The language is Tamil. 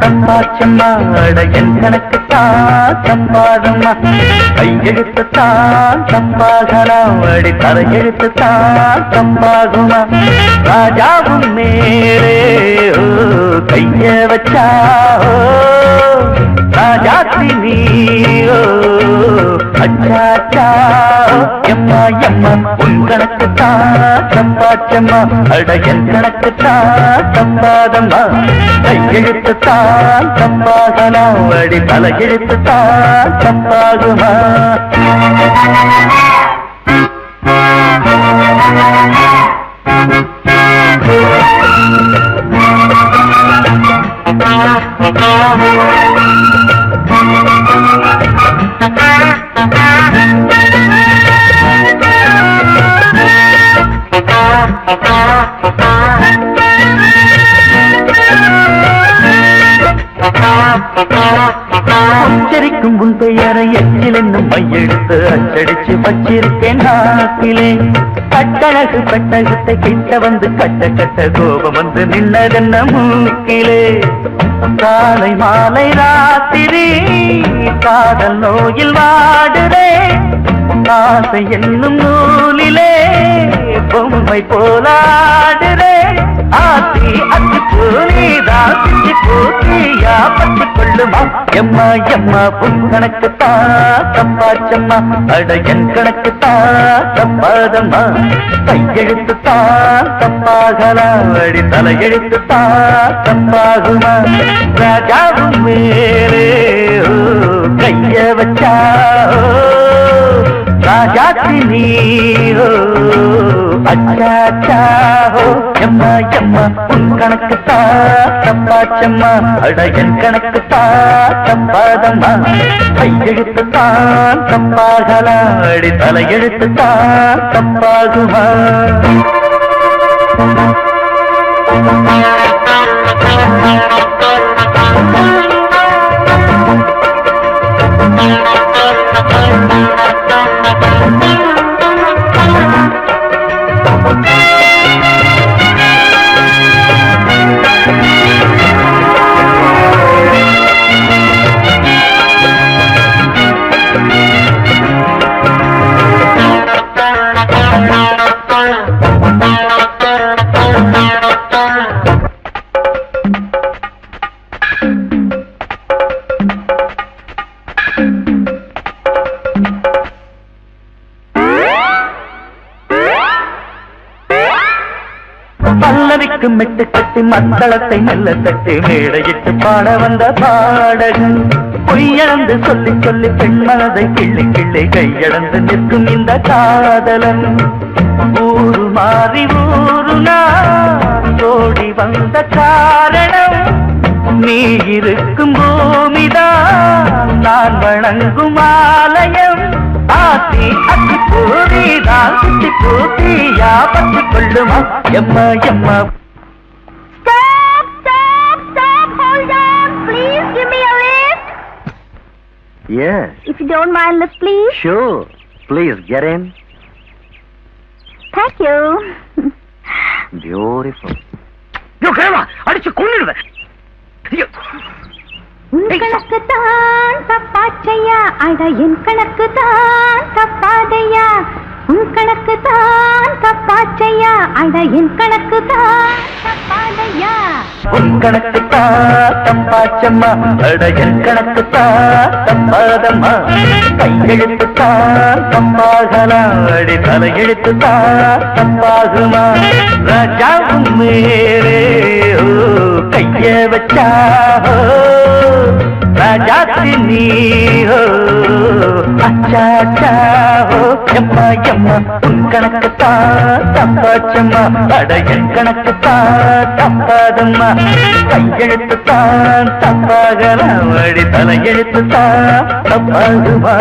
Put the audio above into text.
தம்பா அட என் கணக்கு தான் தம்பாதம்மா கையெழுத்து தான் தப்பாகலாம் அடி தலையெழுத்து தான் தம்பாகுமா ராஜாவும் மேலே கைய வச்சா ஓ. ராஜாத்தி நீயோ அச்சாச்சா. எம்மா எம்மா உன் கணக்கு தான் தம்பாச்சம்மா அட என் கணக்கு தான் தம்பாதம்மா கையெழுத்து தான் தப்பாகலாம் அடி தலையெழுத்து தான் தப்பாகுமா உச்சரிக்கும் உன் பெயரை எச்சில் என்னும் மையெடுத்து அச்சடிச்சு வச்சிருக்கேன் நாக்கிலே. கட்டழகு பெட்டகத்தை கிட்ட வந்து கட்ட கட்ட கோபம் வந்து நின்னதென்ன மூக்கிலே. காலை மாலை ராத்திரி காதல் நோயில் வாடுதே. ஆசை என்னும் நூலிலே பொம்மை போலாடுதே. ஆத்தி அத்து பூனிதான் சிச்சி பூத்தியா சொல்லுமா? எம்மா எம்மா உன் கணக்கு தப்பாச்சம்மா அட என் கணக்கு தப்பாதம்மா கையெழுத்து தப்பாகலாம் அடி தலையெழுத்து தப்பாகுமா ராஜாவும் மேலே கைய வச்சா? ராஜாத்தி நீ அச்சாச்சா? ஓ எம்மா எம்மா உன் கணக்கு தப்பாச்சம்மா அட என் கணக்கு தப்பாதம்மா கையெழுத்து தான் தப்பாகலாம் அடி தலையெழுத்து தான் தப்பாகுமா பல்லவிக்கு மெட்டு கட்டி மத்தளத்தை மெல்ல தட்டி மேடையிட்டு பாட வந்த பாடகன். பொய்யளந்து சொல்லி சொல்லி பெண் மனதை கிள்ளி கிள்ளி கையளந்து நிற்கும் இந்த காதலன். ஊரு மாறி ஊரு ஓடி வந்த காரணம் நீ இருக்கும் பூமிதான். நான் வணங்கும் ஆலயம் ஆத்தி அத்தி பூரிதான் சுத்தி பூத்தியா பற்றி கொள்ளுமா எம்மா எம்மா Stop! Stop! Stop! Hold on! Please give me a lift. Yes, If you don't mind, lift, please. sure. Please get in. Thank you. Beautiful. யோ கிழவா அடிச்சு கொன்னிடுவேன் உன் கணக்கு தான் பச்சையா அட என் கணக்கு தான் தப்பாதையா? உன் கணக்கு தான் தப்பாச்சையா? அட என் கணக்கு தான் தப்பாதையா? உன் கணக்கு தான் தப்பாச்சம்மா. அட என் கணக்கு தான் தப்பாதம்மா. கையெழுத்து தான் தப்பாகலாம் அடி தலையெழுத்து தான் தப்பாகுமா? ராஜா மேலே ஓ கைய வச்சா ஓ, ராஜாத்தி நீ ஓ அச்சாச்சா ஓ எம்மா எம்மா உன் கணக்கு தப்பாச்சம்மா அட கணக்கு கணக்கு தப்பாதம்மா கையெழுத்து தான் தப்பாகலாம் அடி தலையெழுத்து தான் தப்பாகுமா